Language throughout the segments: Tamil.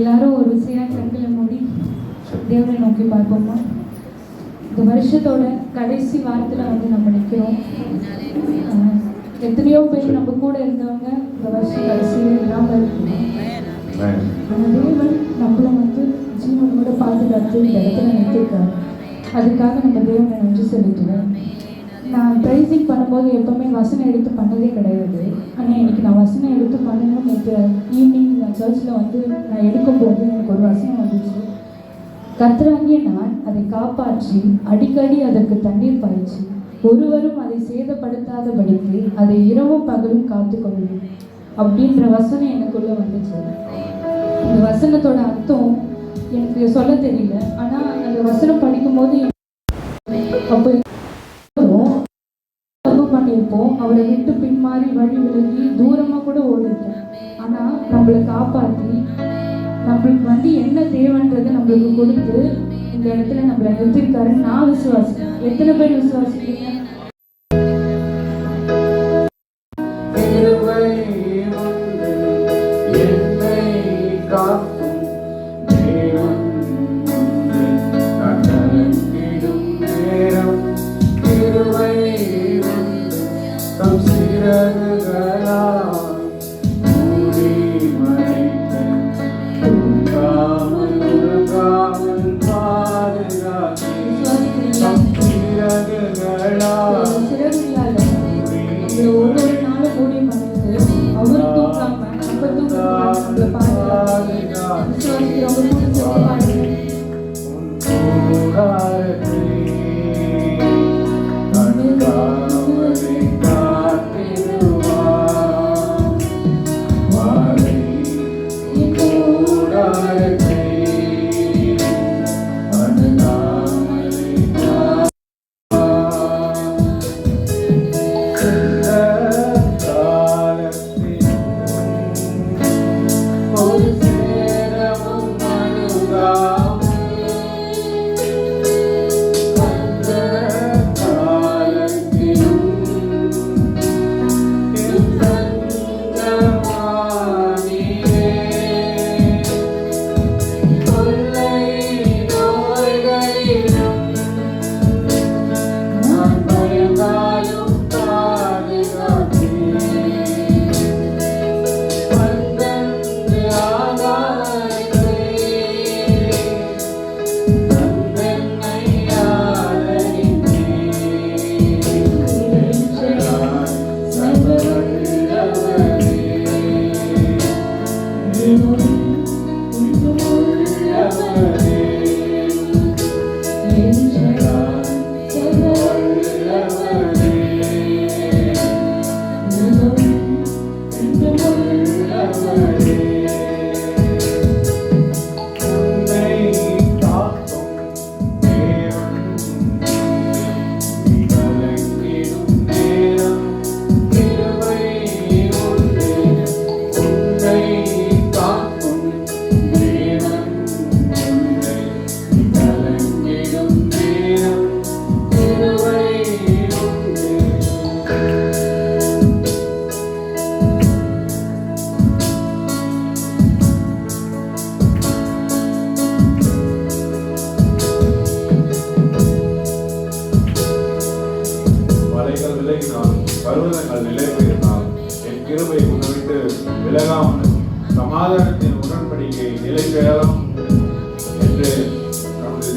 எல்லாரும் ஒரு விசையா கண்களை மூடி தேவனை நோக்கி பார்ப்போமா? இந்த வருஷத்தோட கடைசி வாரத்தில் வந்து நம்ம நிற்கிறோம் எத்தனையோ பேர் நம்ம கூட இருந்தவங்க இந்த வருஷம் கடைசியில் இல்லாமல் இருக்கணும் தேவன் நம்மளை வந்து ஜீவனோட பாதுகாத்து இந்த இடத்துல நிறுத்திருக்காரு அதுக்காக நம்ம தேவனை நன்றி செலுத்துவோம் நான் ப்ரைசிங் பண்ணும்போது எப்போவுமே வசனம் எடுத்து பண்ணதே கிடையாது. ஆனால் இன்னைக்கு நான் வசனம் எடுத்து பண்ணணும் நேற்று ஈவினிங் நான் சர்ச்சில் வந்து நான் எடுக்கும்போது எனக்கு ஒரு வசனம் வந்துச்சு. கத்துறாங்க நான் அதை காப்பாற்றி அடிக்கடி அதற்கு தண்ணீர் பாய்ச்சி ஒருவரும் அதை சேதப்படுத்தாதபடிக்கு அதை இரவும் பகலும் காத்துக்கொள்வேன் அப்படின்ற வசனம் எனக்குள்ளே வந்துச்சு. இந்த வசனத்தோட அர்த்தம் எனக்கு சொல்ல தெரியல. ஆனால் அந்த வசனம் படிக்கும்போது அவரை இட்டு பின்மாறி வழி விலகி தூரமாக கூட ஓடிருப்போம் ஆனால் நம்மளை காப்பாற்றி நம்மளுக்கு வந்து என்ன தேவைன்றதை நம்மளுக்கு கொடுத்து இந்த இடத்துல நம்மளை நிறுத்திருக்காருன்னு நான் விசுவாசிக்கிறேன். எத்தனை பேர் விசுவாசிக்கிறீங்க? 天的爱。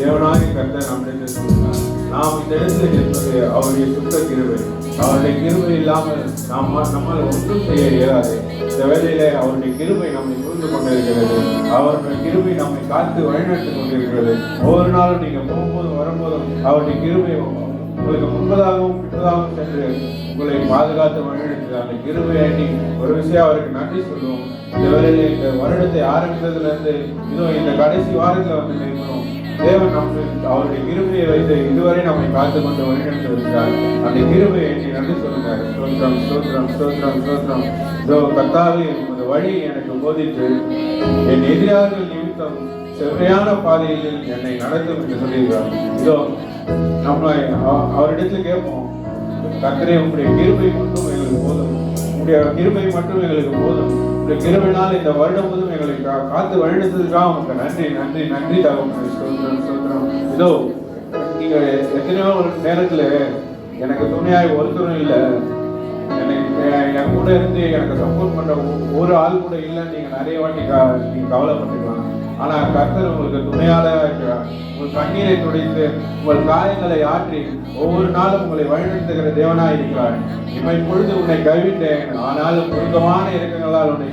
தேவனாய் தேவனாகிய கர்த்தர் நம்மிடத்தில் சொல்கிறார் நாம் இந்த இடத்துல என்பது அவருடைய சுத்த கிருவை அவருடைய கிருவை இல்லாமல் நாம் நம்மால் ஒன்றும் செய்ய இயலாது. இந்த வேலையில அவருடைய கிருவை நம்மை புரிந்து கொண்டிருக்கிறது. அவருடைய கிருவை நம்மை காத்து வழிநடத்தி கொண்டிருக்கிறது. ஒவ்வொரு நாளும் நீங்க போகும்போதும் வரும்போதும் அவருடைய கிருவை உங்களுக்கு முன்பதாகவும் பின்பதாகவும் சென்று உங்களை பாதுகாத்து வழிநடத்து அந்த கிருபையை எண்ணி ஒரு விஷயம் அவருக்கு நன்றி சொல்லுவோம். இந்த இந்த வருடத்தை ஆரம்பித்ததுல இருந்து இதோ இந்த கடைசி வாரத்துல வந்து நிற்கிறோம். தேவன் நம்ம அவருடைய கிருபையை வைத்து இதுவரை நம்மை காத்து கொண்டு வழிநடத்தி வருகிறார். அந்த கிருபையை எண்ணி நன்றி சொல்லுங்க ஸ்தோத்ரம் ஸ்தோத்ரம் ஸ்தோத்ரம் ஸ்தோத்ரம் இதோ கத்தாவே உமது வழி எனக்கு போதித்து என் எதிராளர்கள் நிமித்தம் செவ்வையான பாதையில் என்னை நடத்தும் என்று சொல்லியிருக்கிறார். இதோ நம்ம அவரிடத்துல கேட்போம். கத்திரை உங்களுடைய கிருபை மட்டும் எங்களுக்கு போதும். உங்களுடைய கிருபை மட்டும் எங்களுக்கு போதும். இரவு நாள் இந்த வருடம் முழுவதும் எங்களை காத்து வழிநடத்ததுக்காக உங்களுக்கு நன்றி நன்றி நன்றி தகவல் ஸ்தோத்திரம் சொல்கிறோம் இதோ நீங்க எத்தனையோ ஒரு நேரத்துல எனக்கு துணையாய் ஒருத்தரும் இல்லை. எனக்கு என் கூட இருந்து எனக்கு சப்போர்ட் பண்ற ஒரு ஆள் கூட இல்லை நீங்க நிறைய வாட்டி க- நீங்க கவலைப்பட்டுக்கலாம் ஆனா கர்த்தர் உங்களுக்கு துணையால இருக்கிறார் உங்கள் கண்ணீரை துடைத்து உங்கள் காயங்களை ஆற்றி ஒவ்வொரு நாளும் உங்களை வழிநடத்துகிற தேவனாக இருக்கிறார். இவை பொழுது உன்னை கைவிட்டேன் ஆனாலும் பொருத்தமான இறக்கங்களால் உன்னை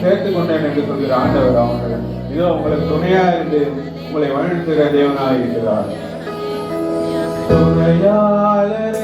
சேர்த்து கொண்டேன் என்று சொல்கிற ஆண்டவர் அவங்க இதோ உங்களுக்கு துணையா இருந்து உங்களை வழிநடத்துகிற தேவனாக இருக்கிறார். துணையாளரே